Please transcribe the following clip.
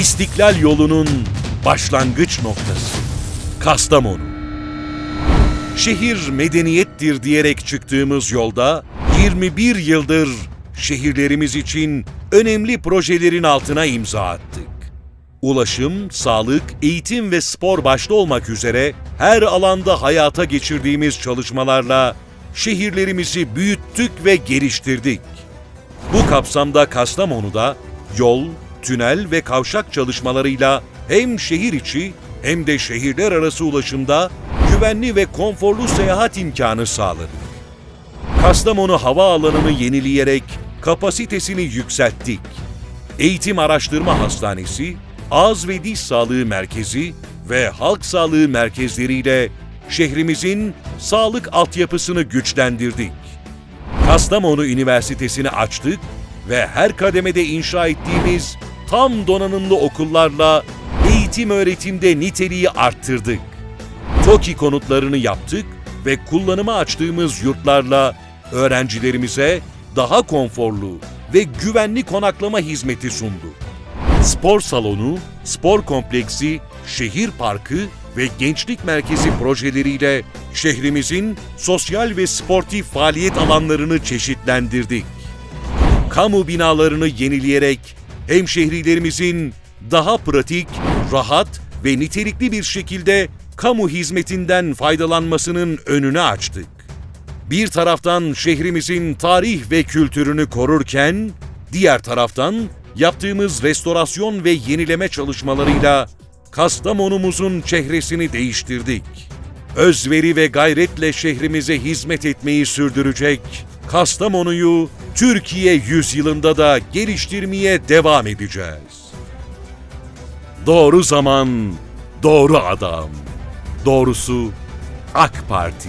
İstiklal yolunun başlangıç noktası. Kastamonu. Şehir medeniyettir diyerek çıktığımız yolda 21 yıldır şehirlerimiz için önemli projelerin altına imza attık. Ulaşım, sağlık, eğitim ve spor başta olmak üzere her alanda hayata geçirdiğimiz çalışmalarla şehirlerimizi büyüttük ve geliştirdik. Bu kapsamda Kastamonu'da yol, tünel ve kavşak çalışmalarıyla hem şehir içi hem de şehirler arası ulaşımda güvenli ve konforlu seyahat imkanı sağladık. Kastamonu Havaalanı'nı yenileyerek kapasitesini yükselttik. Eğitim Araştırma Hastanesi, Ağız ve Diş Sağlığı Merkezi ve Halk Sağlığı Merkezleriyle şehrimizin sağlık altyapısını güçlendirdik. Kastamonu Üniversitesi'ni açtık ve her kademede inşa ettiğimiz tam donanımlı okullarla eğitim öğretimde niteliği arttırdık. TOKİ konutlarını yaptık ve kullanıma açtığımız yurtlarla öğrencilerimize daha konforlu ve güvenli konaklama hizmeti sunduk. Spor salonu, spor kompleksi, şehir parkı ve gençlik merkezi projeleriyle şehrimizin sosyal ve sportif faaliyet alanlarını çeşitlendirdik. Kamu binalarını yenileyerek hemşehrilerimizin daha pratik, rahat ve nitelikli bir şekilde kamu hizmetinden faydalanmasının önünü açtık. Bir taraftan şehrimizin tarih ve kültürünü korurken, diğer taraftan yaptığımız restorasyon ve yenileme çalışmalarıyla Kastamonumuzun çehresini değiştirdik. Özveri ve gayretle şehrimize hizmet etmeyi sürdürecek Kastamonu'yu Türkiye yüzyılında da geliştirmeye devam edeceğiz. Doğru zaman, doğru adam. Doğrusu AK Parti.